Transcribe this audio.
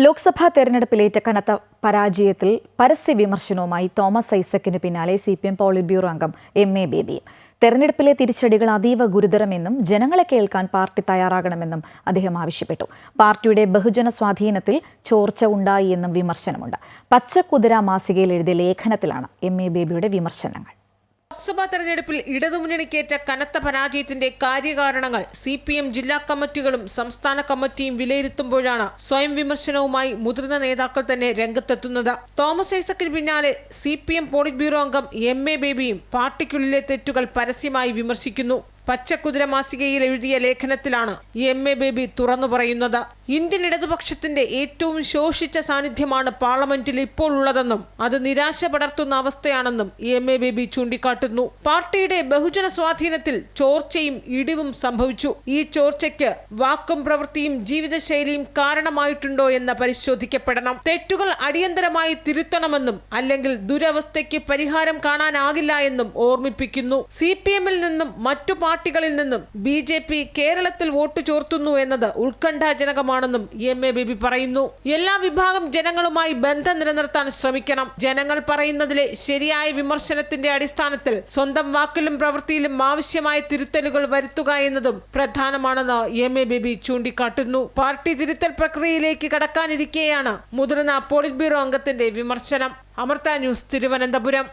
ലോക്സഭാ തെരഞ്ഞെടുപ്പിലേറ്റ കനത്ത പരാജയത്തിൽ പരസ്യ വിമർശനവുമായി തോമസ് ഐസക്കിന് പിന്നാലെ C P M polit bureau അംഗം എം എ ബേബി. തെരഞ്ഞെടുപ്പിലെ തിരിച്ചടികൾ അതീവ ഗുരുതരമെന്നും ജനങ്ങളെ കേൾക്കാൻ പാർട്ടി തയ്യാറാകണമെന്നും അദ്ദേഹം ആവശ്യപ്പെട്ടു. പാർട്ടിയുടെ ബഹുജന സ്വാധീനത്തിൽ ചോർച്ച ഉണ്ടായി എന്നും വിമർശനമുണ്ട്. പച്ചക്കുതിര മാസികയിൽ എഴുതിയ ലേഖനത്തിലാണ് എം എ ബേബിയുടെ വിമർശനങ്ങൾ. ലോക്സഭാ തെരഞ്ഞെടുപ്പിൽ ഇടതുമുന്നണിക്കേറ്റ കനത്ത പരാജയത്തിന്റെ കാര്യകാരണങ്ങൾ സി പി എം ജില്ലാ കമ്മിറ്റികളും സംസ്ഥാന കമ്മിറ്റിയും വിലയിരുത്തുമ്പോഴാണ് സ്വയം വിമർശനവുമായി മുതിർന്ന നേതാക്കൾ തന്നെ രംഗത്തെത്തുന്നത്. തോമസ് ഐസക്കിന് പിന്നാലെ C P M polit bureau അംഗം എം എ ബേബിയും പാർട്ടിക്കുള്ളിലെ തെറ്റുകൾ പരസ്യമായി വിമർശിക്കുന്നു. പച്ചക്കുതിര മാസികയിൽ എഴുതിയ ലേഖനത്തിലാണ് എം എ ബേബി തുറന്നു പറയുന്നത്. ഇന്ത്യൻ ഇടതുപക്ഷത്തിന്റെ ഏറ്റവും ശോഷിച്ച സാന്നിധ്യമാണ് പാർലമെന്റിൽ ഇപ്പോൾ ഉള്ളതെന്നും അത് നിരാശ പടർത്തുന്ന അവസ്ഥയാണെന്നും എം എ ബേബി ചൂണ്ടിക്കാട്ടുന്നു. പാർട്ടിയുടെ ബഹുജന സ്വാധീനത്തിൽ ചോർച്ചയും ഇടിവും സംഭവിച്ചു. ഈ ചോർച്ചയ്ക്ക് വാക്കും പ്രവൃത്തിയും ജീവിതശൈലിയും കാരണമായിട്ടുണ്ടോ എന്ന് പരിശോധിക്കപ്പെടണം. തെറ്റുകൾ അടിയന്തരമായി തിരുത്തണമെന്നും അല്ലെങ്കിൽ ദുരവസ്ഥയ്ക്ക് പരിഹാരം കാണാനാകില്ല എന്നും ഓർമ്മിപ്പിക്കുന്നു. സി നിന്നും മറ്റു പാർട്ടികളിൽ നിന്നും ബി ജെ പി കേരളത്തിൽ വോട്ട് ചോർത്തുന്നു എന്നത് ഉത്കണ്ഠാജനകമാണെന്നും എം എ ബേബി പറയുന്നു. എല്ലാ വിഭാഗം ജനങ്ങളുമായി ബന്ധം നിലനിർത്താൻ ശ്രമിക്കണം. ജനങ്ങൾ പറയുന്നതിലെ ശരിയായ വിമർശനത്തിന്റെ അടിസ്ഥാനത്തിൽ സ്വന്തം വാക്കിലും പ്രവൃത്തിയിലും ആവശ്യമായ തിരുത്തലുകൾ വരുത്തുക എന്നതും പ്രധാനമാണെന്ന് എം എ ബേബി ചൂണ്ടിക്കാട്ടുന്നു. പാർട്ടി തിരുത്തൽ പ്രക്രിയയിലേക്ക് കടക്കാനിരിക്കെയാണ് മുതിർന്ന പോളിറ്റ് ബ്യൂറോ അംഗത്തിന്റെ വിമർശനം. അമൃത ന്യൂസ് തിരുവനന്തപുരം.